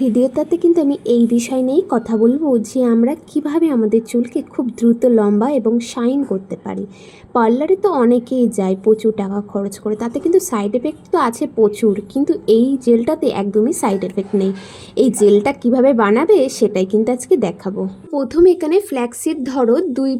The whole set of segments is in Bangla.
ভিডিওটাতে কিন্তু আমি এই বিষয় নিয়েই কথা বলব যে আমরা কীভাবে আমাদের চুলকে খুব দ্রুত, লম্বা এবং শাইন করতে পারি। পার্লারে তো অনেকেই যায় প্রচুর টাকা খরচ করে, তাতে কিন্তু সাইড এফেক্ট তো আছে প্রচুর, কিন্তু এই জেলটাতে একদমই সাইড এফেক্ট নেই। এই জেলটা কীভাবে বানাবে সেটাই কিন্তু আজকে দেখাবো। প্রথমে এখানে ফ্ল্যাক্সিড ধরো দুই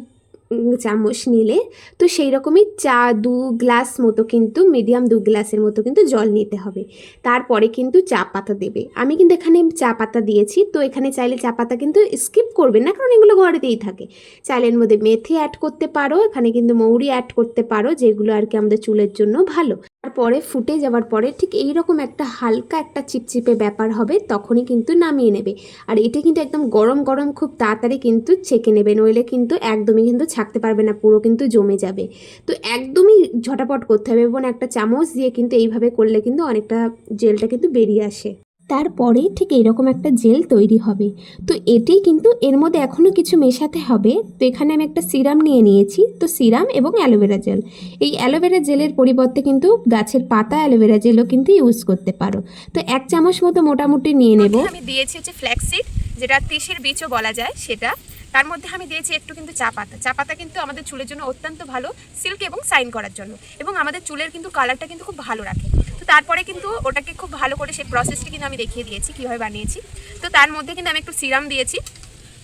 চামচ নিলে, তো সেই রকমই চা দু গ্লাস মতো কিন্তু, মিডিয়াম দু গ্লাসের মতো কিন্তু জল নিতে হবে। তারপরে কিন্তু চা পাতা দেবে। আমি কিন্তু এখানে চা পাতা দিয়েছি, তো এখানে চাইলে চা পাতা কিন্তু স্কিপ করবে না, কারণ এগুলো ঘরেতেই থাকে। চাইলের মধ্যে মেথি অ্যাড করতে পারো, এখানে কিন্তু মৌরি অ্যাড করতে পারো, যেগুলো আর কি আমাদের চুলের জন্য ভালো। তারপরে ফুটে যাওয়ার পরে ঠিক এই রকম একটা হালকা একটা চিপচিপে ব্যাপার হবে, তখনই কিন্তু নামিয়ে নেবে। আর এটা কিন্তু একদম গরম গরম খুব তাড়াতাড়ি কিন্তু ছেঁকে নেবে, নইলে কিন্তু একদমই কিন্তু ছাকতে পারবে না, পুরো কিন্তু জমে যাবে। তো একদমই ঝটাপট করতে হবে এবং একটা চামচ দিয়ে কিন্তু এইভাবে করলে কিন্তু অনেকটা জেলটা কিন্তু বেরিয়ে আসে। তারপরে ঠিক এরকম একটা জেল তৈরি হবে। তো এটি কিন্তু এর মধ্যে এখনও কিছু মেশাতে হবে। তো এখানে আমি একটা সিরাম নিয়ে নিয়েছি। তো সিরাম এবং অ্যালোভেরা জেল। এই অ্যালোভেরা জেলের পরিবর্তে কিন্তু গাছের পাতা অ্যালোভেরা জেলও কিন্তু ইউজ করতে পারো। তো এক চামচ মতো মোটামুটি নিয়ে নেব। আমি দিয়েছি হচ্ছে ফ্ল্যাক্সিড, যেটা তিসির বীজও বলা যায় সেটা। তার মধ্যে আমি দিয়েছি একটু কিন্তু চা পাতা। চা পাতা কিন্তু আমাদের চুলের জন্য অত্যন্ত ভালো। সিল্ক এবং সাইন করার জন্য। এবং আমাদের চুলের কিন্তু কালারটা কিন্তু খুব ভালো রাখে। তো তারপরে কিন্তু ওটাকে খুব ভালো করে সেই প্রসেসটি কিন্তু আমি দেখিয়ে দিয়েছি, কীভাবে বানিয়েছি। তো তার মধ্যে কিন্তু আমি একটু সিরাম দিয়েছি,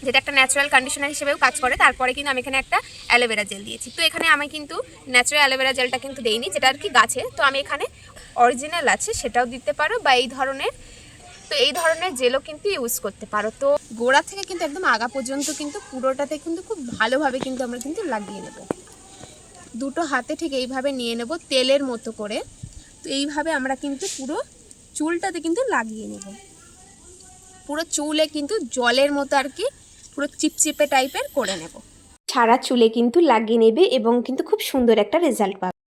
যেটা একটা ন্যাচারাল কন্ডিশনার হিসেবেও কাজ করে। তারপরে কিন্তু আমি এখানে একটা অ্যালোভেরা জেল দিয়েছি। তো এখানে আমি কিন্তু ন্যাচারাল অ্যালোভেরা জেলটা কিন্তু দেইনি, যেটা আর কি গাছে। তো আমি এখানে অরিজিনাল আছে, সেটাও দিতে পারো বা এই ধরনের, তো এই ধরনের জেলও কিন্তু ইউজ করতে পারো। তো গোড়া থেকে কিন্তু একদম আগা পর্যন্ত কিন্তু পুরোটাতে কিন্তু খুব ভালোভাবে কিন্তু আমরা কিন্তু লাগিয়ে নেব। দুটো হাতে ঠিক এইভাবে নিয়ে নেব তেলের মতো করে। তো এইভাবে আমরা কিন্তু পুরো চুলটাতে কিন্তু লাগিয়ে নেব। পুরো চুলে কিন্তু জলের মতো আর কি পুরো চিপচিপে টাইপের করে নেব। সারা চুলে কিন্তু লাগিয়ে নেবে এবং কিন্তু খুব সুন্দর একটা রেজাল্ট পাবে।